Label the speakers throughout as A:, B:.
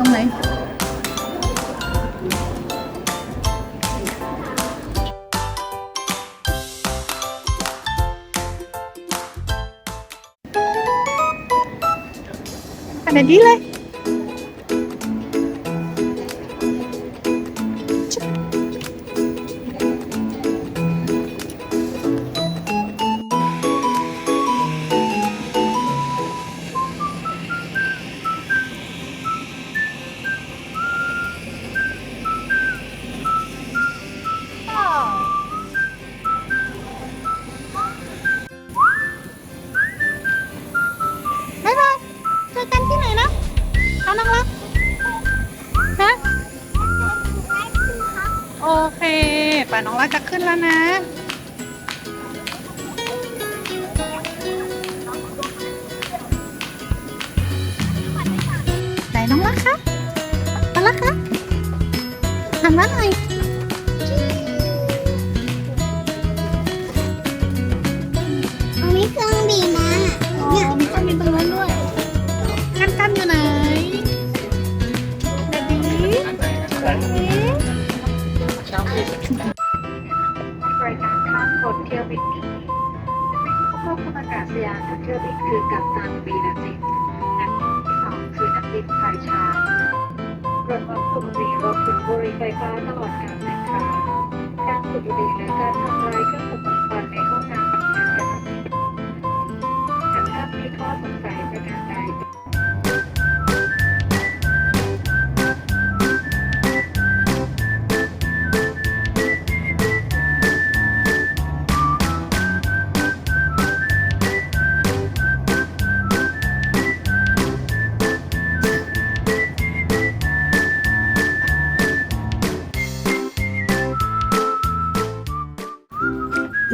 A: ตรงไหนข ป่าน้องรักจะขึ้นแล้วนะ ไหนน้องรักคะน้องรักคะหันมาหน่อย
B: รา
A: ยการข้ามคนเที่ยวบินนี้ควบคุมอากาศยานทุกเที่ยวบินคือกัปตันบีนาจิต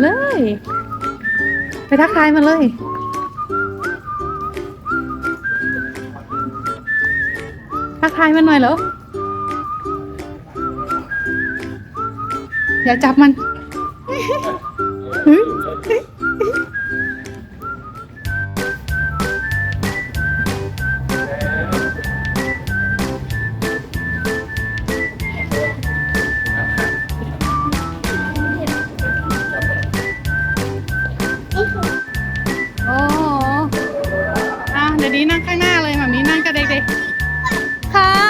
A: เลย ไปทักทายมาเลย ทักทายมันหน่อยเหรออย่าจับมัน มีนั่งข้างหน้าเลยมามีนั่งกับเด็กๆค่ะ